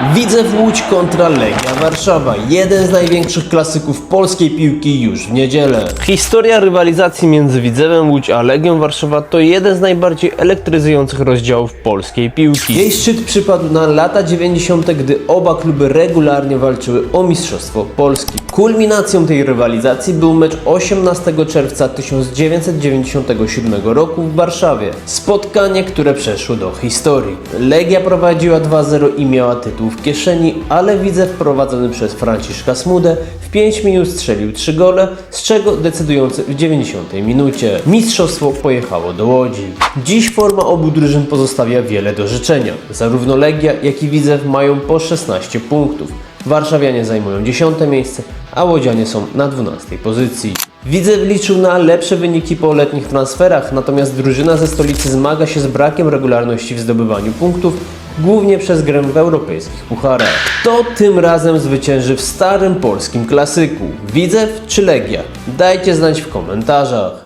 Widzew Łódź kontra Legia Warszawa. Jeden z największych klasyków polskiej piłki już w niedzielę. Historia rywalizacji między Widzewem Łódź a Legią Warszawa to jeden z najbardziej elektryzujących rozdziałów polskiej piłki. Jej szczyt przypadł na lata 90., gdy oba kluby regularnie walczyły o Mistrzostwo Polski. Kulminacją tej rywalizacji był mecz 18 czerwca 1997 roku w Warszawie. Spotkanie, które przeszło do historii. Legia prowadziła 2-0 i miała tytuł w kieszeni, ale widzę wprowadzony przez Franciszka Smudę w 5 minut strzelił 3 gole, z czego decydujący w 90 minucie. Mistrzostwo pojechało do Łodzi. Dziś forma obu drużyn pozostawia wiele do życzenia. Zarówno Legia, jak i Widzew mają po 16 punktów. Warszawianie zajmują 10 miejsce, a Łodzianie są na 12 pozycji. Widzew liczył na lepsze wyniki po letnich transferach, natomiast drużyna ze stolicy zmaga się z brakiem regularności w zdobywaniu punktów, głównie przez grę w europejskich pucharach. Kto tym razem zwycięży w starym polskim klasyku? Widzew czy Legia? Dajcie znać w komentarzach.